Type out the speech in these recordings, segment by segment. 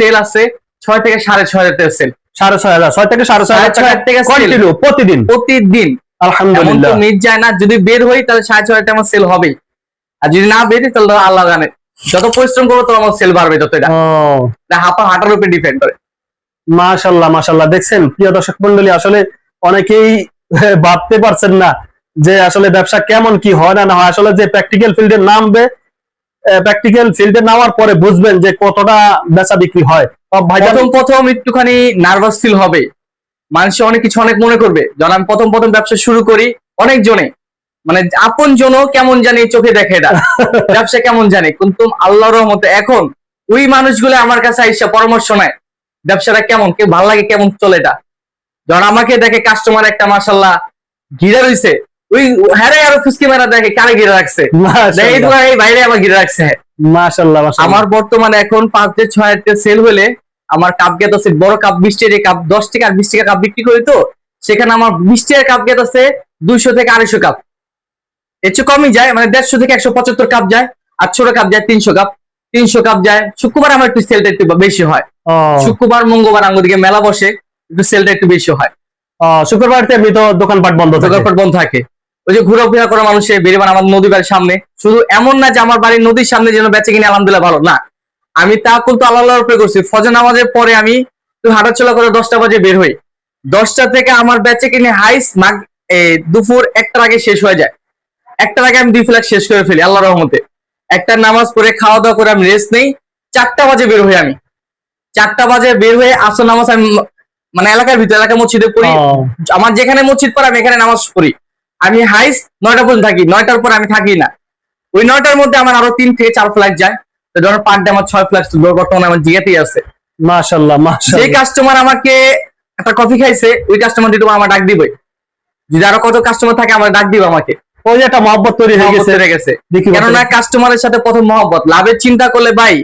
Sell আছে ছয় থেকে সাড়ে ছয় হাজার সেল সাড়ে ছয় হাজার ছয় থেকে সাড়ে ছয় হাজার টাকা কন্টিনিউ প্রতিদিন? প্রতিদিন। আলহামদুলিল্লাহ। মিট যায় না যদি বের হই তাহলে সাড়ে ছয় হাজার সেল হবেই। আর যদি না বের তাহলে আল্লাহ জানে। যত পরিশ্রম করব তো আমার সেল বাড়বে যত এটা হাঁপা হাঁটার উপরে ডিপেন্ড করে। মাশাল্লাহ মাশাল্লাহ। দেখছেন প্রিয় দর্শক মন্ডলী আসলে অনেকেই ভাবতে পারছেন না যে আসলে ব্যবসা কেমন কি হয় না না হয়। আসলে যে প্র্যাকটিক্যাল ফিল্ডে নামবে প্র্যাকটিক্যাল ফিল্ডে নামার পরে বুঝবেন যে কতটা বেচা বিক্রি হয়। প্রথম প্রথম একটুখানি নার্ভাস ফিল হবে। মানুষ অনেক কিছু অনেক মনে করবে। যখন আমি প্রথম প্রথম ব্যবসা শুরু করি অনেক জনে মানে আপন জনও কেমন জানি চোখে দেখে এটা ব্যবসা কেমন জানে? কিন্তু আল্লাহর রহমতে এখন ওই মানুষগুলো আমার কাছে আইসা পরামর্শ নেয় ব্যবসাটা কেমন কে ভালো লাগে কেমন চলে এটা। যখন আমাকে দেখে কাস্টমার একটা মাসাল্লাহ ঘিরে রইছে। ওই হ্যাঁ আরও ফুসকি মেরা দেখে কারে ঘিরে রাখছে? এই বাইরে আমার ঘিরে রাখছে। মাশাল্লাহ আমার বর্তমানে এখন পাঁচ থেকে ছয় হাজার সেল হলে আমার কাপ গেট আছে বড় কাপ বিশ টাকা কাপ দশ টাকা আর বিশ টাকা কাপ বিক্রি করি তো সেখানে আমার বিশ কাপ গেট আছে দুইশো থেকে আড়াইশো কাপ এর চেয়ে কমই যায় মানে দেড়শো থেকে একশো পঁচাত্তর কাপ যায় আর ছোট কাপ যায় তিনশো কাপ তিনশো কাপ যায় শুক্রবার আমার একটু সেলটা একটু বেশি হয়। শুক্রবার মঙ্গলবার আঙ্গুদিকে মেলা বসে একটু সেলটা একটু বেশি হয়। শুক্রবারতে এমনি তো দোকানপাট বন্ধ দোকানপাট বন্ধ থাকে। ওই যে ঘোরাফেরা করা মানুষের বেরিবান আমার নদী বাড়ির সামনে। শুধু এমন না যে আমার বাড়ির নদীর সামনে যেন বেঁচে কিনে আলহামদুলিল্লাহ ভালো না। আমি তা কিন্তু আল্লাহর উপরে করছি। ফজর নামাজের পরে আমি হাঁটাচলা করে দশটা বাজে বের হই। দশটা থেকে আমার বেঁচে কিনে হাইস মাগ দুপুর একটার আগে শেষ হয়ে যায়। একটার আগে আমি দুই ফ্ল্যাগ শেষ করে ফেলি আল্লাহ রহমতে। একটা নামাজ পড়ে খাওয়া দাওয়া করে আমি রেস্ট নেই। চারটা বাজে বের হই আমি। চারটা বাজে বের হয়ে আসর নামাজ আমি মানে এলাকার ভিতরে এলাকার মসজিদে পড়ি। আমার যেখানে মসজিদ পড়ে আমি এখানে নামাজ পড়ি। আমি হাইস নয়টা পর্যন্ত থাকি নয়টার পর আমি থাকি না। ওই নয়টার মধ্যে আমার আরও তিন থেকে চার ফ্লাইট যায়। তো ধরো পার ডে আমার ছয় ফ্লাইট বর্তমানে আমার জিগাতেই আছে। মাশাল্লাহ মাশাল্লাহ কাস্টমার আমাকে একটা কফি খাইছে ওই কাস্টমার তোমার আমার ডাক দিবই যদি আরও কত কাস্টমার থাকে আমার ডাক দিব আমাকে। ওই যে একটা মহব্বত তৈরি হয়ে গেছে। হয়ে গেছে। কেননা কাস্টমারের সাথে প্রথম মহব্বত। লাভের চিন্তা করলে ভাই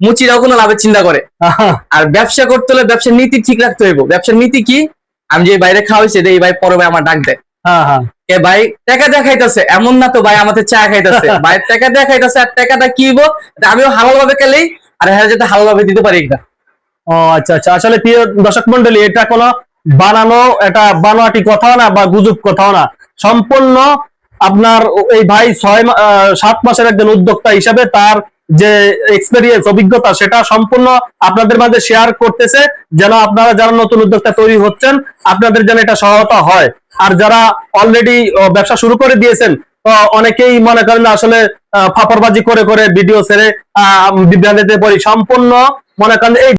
মুচিরাও কোনো লাভের চিন্তা করে। আর ব্যবসা করতে হলে ব্যবসার নীতি ঠিক রাখতে হইব। ব্যবসার নীতি কি? আমি যে বাইরে খাওয়াইছি এই ভাই পরে আমার ডাক দেয়। হ্যাঁ হ্যাঁ। কে ভাই টাকা দেখাইতেছে এমন না তো ভাই আমাদের চা খাইতেছে। ভাই টাকা দেখাইতেছে আর টাকাটা কি হইবো? আমিও হালাল ভাবে খেলেই আর হ্যাঁ যাতে হালাল ভাবে দিতে পারি না ও আচ্ছা আচ্ছা। আসলে প্রিয় দর্শক মন্ডলী এটা কোনো বানানো এটা বানোয়াটি কথাও না বা গুজব কথাও না। সম্পূর্ণ আপনার এই ভাই ছয় সাত মাসের একজন উদ্যোক্তা হিসাবে তার যে এক্সপেরিয়েন্স অভিজ্ঞতা, সেটা সম্পূর্ণ আপনাদের মাঝে শেয়ার করতেছে, যেন আপনারা যারা নতুন উদ্যোক্তা তৈরি হচ্ছেন, আপনাদের যেন এটা সহায়তা হয়। আর যারা অলরেডি ব্যবসা শুরু করে দিয়েছেন অনেকেই মনে করেন আসলে ফাপরবাজি করে করে ভিডিও ছেড়ে বিভ্রান্তিতে পড়ি। সম্পূর্ণ মনে করেন এই